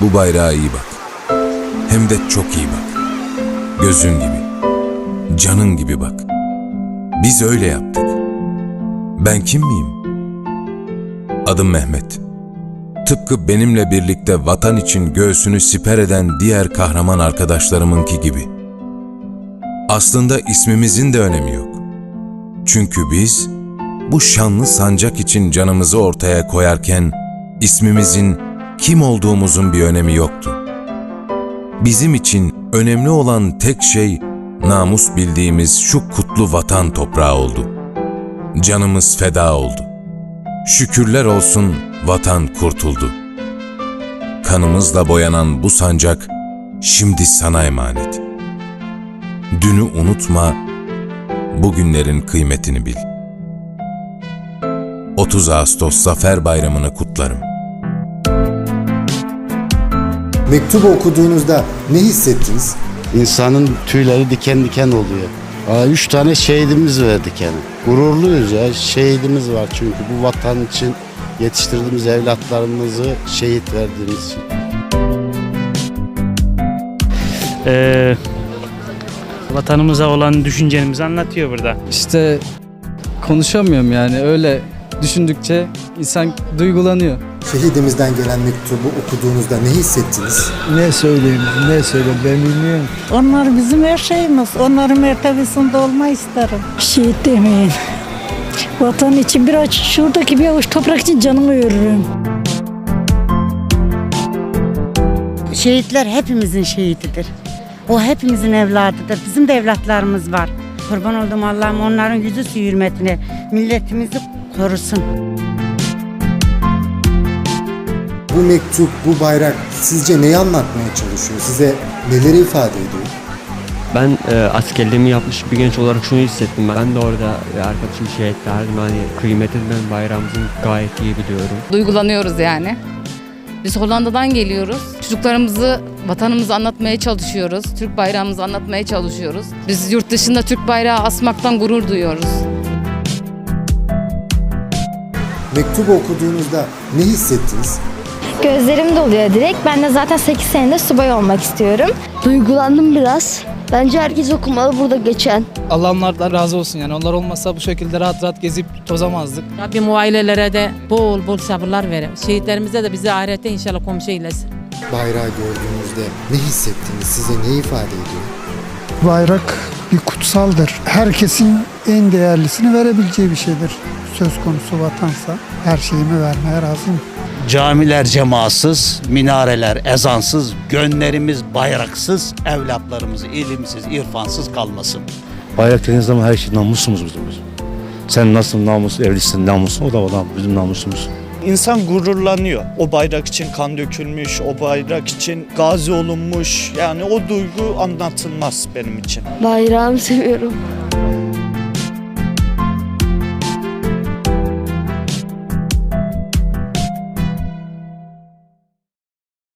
Bu bayrağa iyi bak. Hem de çok iyi bak. Gözün gibi. Canın gibi bak. Biz öyle yaptık. Ben kim miyim? Adım Mehmet. Tıpkı benimle birlikte vatan için göğsünü siper eden diğer kahraman arkadaşlarımınki gibi. Aslında ismimizin de önemi yok. Çünkü biz bu şanlı sancak için canımızı ortaya koyarken ismimizin kim olduğumuzun bir önemi yoktu. Bizim için önemli olan tek şey namus bildiğimiz şu kutlu vatan toprağı oldu. Canımız feda oldu. Şükürler olsun vatan kurtuldu. Kanımızla boyanan bu sancak şimdi sana emanet. Dünü unutma, bugünlerin kıymetini bil. 30 Ağustos Zafer Bayramı'nı kutlarım. Mektubu okuduğunuzda ne hissettiniz? İnsanın tüyleri diken diken oluyor. Aa, üç tane şehidimiz verdik yani. Gururluyuz ya. Şehidimiz var çünkü bu vatan için yetiştirdiğimiz evlatlarımızı şehit verdiğimiz için. Ee, vatanımıza olan düşüncemizi anlatıyor burada. İşte konuşamıyorum yani öyle düşündükçe insan duygulanıyor. Şehidimizden gelen mektubu okuduğunuzda ne hissettiniz? Ne söyleyeyim, ne söyleyeyim ben bilmiyorum. Onlar bizim her şeyimiz. Onların mertebesinde olmayı isterim. Şehit demeyin. Vatan için bir aç, şuradaki bir avuç toprak için canımı veririm. Şehitler hepimizin şehididir. O hepimizin evladıdır. Bizim de evlatlarımız var. Kurban olduğum Allah'ım onların yüzü su hürmetine milletimizi korusun. Bu mektup, bu bayrak sizce neyi anlatmaya çalışıyor? Size neleri ifade ediyor? Ben e, askerliğimi yapmış bir genç olarak şunu hissettim. Ben de orada e, arkadaşım şehit verdim. Hani kıymetini ben bayrağımızın gayet iyi biliyorum. duygulanıyoruz yani. Biz Hollanda'dan geliyoruz. Çocuklarımızı, vatanımızı anlatmaya çalışıyoruz. Türk bayrağımızı anlatmaya çalışıyoruz. Biz yurt dışında Türk bayrağı asmaktan gurur duyuyoruz. Mektubu okuduğunuzda ne hissettiniz? Gözlerim doluyor direkt. Ben de zaten 8 senedir subay olmak istiyorum. Duygulandım biraz. Bence herkes okumalı burada geçen. Allah onlardan razı olsun yani onlar olmasa bu şekilde rahat rahat gezip tozamazdık. Rabbim o ailelere de bol bol sabırlar verir. Şehitlerimize de bizi ahirette inşallah komşu eylesin. Bayrağı gördüğünüzde ne hissettiniz? Size ne ifade ediyor? Bayrak bir kutsaldır. Herkesin en değerlisini verebileceği bir şeydir. Söz konusu vatansa her şeyimi vermeye razıyım. Camiler cemaatsız, minareler ezansız, gönlerimiz bayraksız, evlatlarımız ilimsiz, irfansız kalmasın. Bayrak dediğiniz zaman her şey namusumuz bizim. Sen nasıl namus evlisin namusun o da o da bizim namusumuz. İnsan gururlanıyor. O bayrak için kan dökülmüş, o bayrak için gazi olunmuş. Yani o duygu anlatılmaz benim için. Bayrağımı seviyorum.